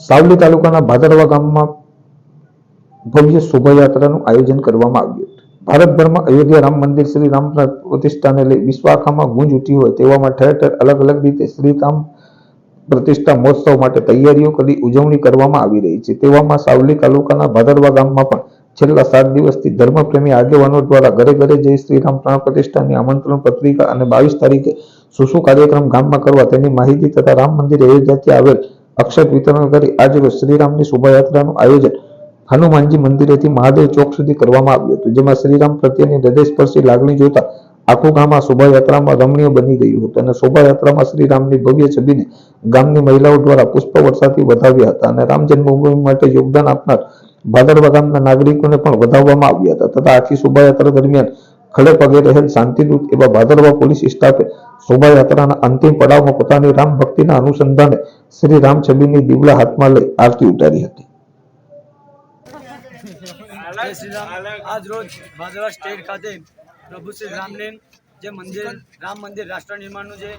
સાવલી તાલુકાના ભાદરવા ગામમાં ભવ્ય શોભાયાત્રાનું આયોજન કરવામાં આવ્યું હતું. ભારતભરમાં અયોધ્યા રામ મંદિર શ્રી રામ પ્રતિષ્ઠાને લઈ વિશ્વ આખામાં ગુંજ ઉઠી હોય તેવામાં ઠેર ઠેર અલગ અલગ રીતે શ્રી રામ પ્રતિષ્ઠા મહોત્સવ માટે તૈયારીઓ કરી ઉજવણી કરવામાં આવી રહી છે. તેવામાં સાવલી તાલુકાના ભાદરવા ગામમાં પણ છેલ્લા સાત દિવસથી ધર્મપ્રેમી આગેવાનો દ્વારા ઘરે ઘરે જઈ શ્રી રામ પ્રાણ પ્રતિષ્ઠાની આમંત્રણ પત્રિકા અને બાવીસ તારીખે શું શું કાર્યક્રમ ગામમાં કરવા તેની માહિતી તથા રામ મંદિર અયોધ્યાથી આવેલ અક્ષત વિતરણ કરી આજરોજ શ્રીરામની શોભાયાત્રાનું આયોજન હનુમાનજી મંદિરેથી મહાદેવ ચોક સુધી કરવામાં આવ્યું હતું, જેમાં શ્રીરામ પ્રત્યેની હૃદયસ્પર્શી લાગણી જોતા આખું ગામ આ શોભાયાત્રામાં રમણીય બની ગયું હતું અને શોભાયાત્રામાં શ્રીરામની ભવ્ય છબીને ગામની મહિલાઓ દ્વારા પુષ્પ વર્ષાથી વધાવ્યા હતા અને રામ જન્મભૂમિ માટે યોગદાન આપનાર ભાદરવા ગામના નાગરિકોને પણ વધાવવામાં આવ્યા હતા તથા આખી શોભાયાત્રા દરમિયાન ખડે પગે રહેલ શાંતિદૂત એવા ભાદરવા પોલીસ સ્ટાફે શોભાયાત્રાના અંતિમ પડાવમાં પોતાની રામ ભક્તિના અનુસંધાને શ્રી રામ છબીની દીવડા હાથમાં લઈ આરતી ઉતારી હતી. આજ રોજ ભાદરવા સ્ટેટ ખાતે પ્રભુ શ્રી રામને જે મંદિર, રામ મંદિર રાષ્ટ્ર નિર્માણનું જે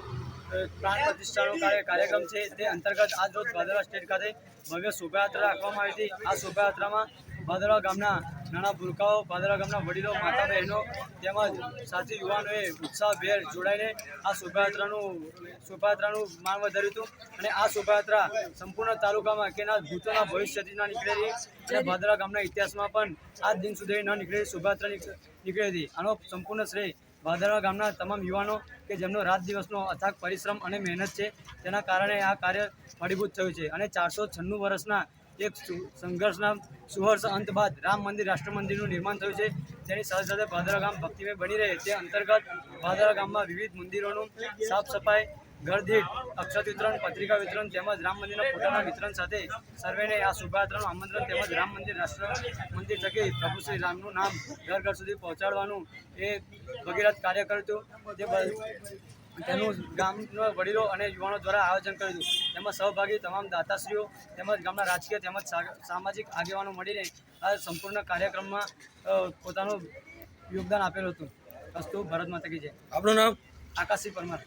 પ્રાણ પ્રતિષ્ઠાનો કાર્ય કાર્યક્રમ છે. તે અંતર્ગત આજ રોજ ભાદરવા સ્ટેટ ખાતે ભવ્ય શોભાયાત્રા રાખવામાં આવી હતી. આ શોભાયાત્રામાં ભાદરવા ગામના નાના ભૂલકાઓ ભાદરવા ગામના વડીલો, માતા બહેનો તેમજ સાથી યુવાનોએ ઉત્સાહભેર જોડાઈને આ શોભાયાત્રાનું શોભાયાત્રાનું માન વધાર્યું હતું અને આ શોભાયાત્રા સંપૂર્ણ તાલુકામાં કેના ભૂતોના ભવિષ્યથી ના નીકળેલી અને ભાદરવા ગામના ઇતિહાસમાં પણ આજ દિન સુધી ન નીકળેલી શોભાયાત્રા નીકળી હતી. આનો સંપૂર્ણ શ્રેય ભાદરવા ગામના તમામ યુવાનો કે જેમનો રાત દિવસનો અથાગ, પરિશ્રમ અને મહેનત છે, તેના કારણે આ કાર્ય ફળીભૂત થયું છે. અને ચારસો છન્નું વર્ષના એક સંઘર્ષના સુહર્ષ અંત બાદ રામ મંદિર, રાષ્ટ્ર મંદિરનું નિર્માણ થયું છે. તેની સાથે સાથે ભાદરા ગામ ભક્તિમય બની રહે. તે અંતર્ગત ભાદરા ગામમાં વિવિધ મંદિરોનું સાફ સફાઈ ઘર અક્ષત વિતરણ પત્રિકા વિતરણ તેમજ રામ મંદિરના ફોટાના વિતરણ સાથે સર્વેને આ શોભાયાત્રાનું આમંત્રણ તેમજ રામ મંદિર રાષ્ટ્ર મંદિર થકી પ્રભુ શ્રી રામનું નામ ઘર ઘર સુધી પહોંચાડવાનું એ ભગીરથ કાર્ય કર્યું હતું. તેનું ગામના વડીલો અને યુવાનો દ્વારા આયોજન કર્યું હતું. તેમાં સહભાગી તમામ દાતાશ્રીઓ તેમજ ગામના રાજકીય તેમજ સામાજિક આગેવાનો મળીને આ સંપૂર્ણ કાર્યક્રમમાં પોતાનું યોગદાન આપેલું હતું. અસ્તુ ભારત માતા કી જય. આપણું નામ? આકાશી પરમાર.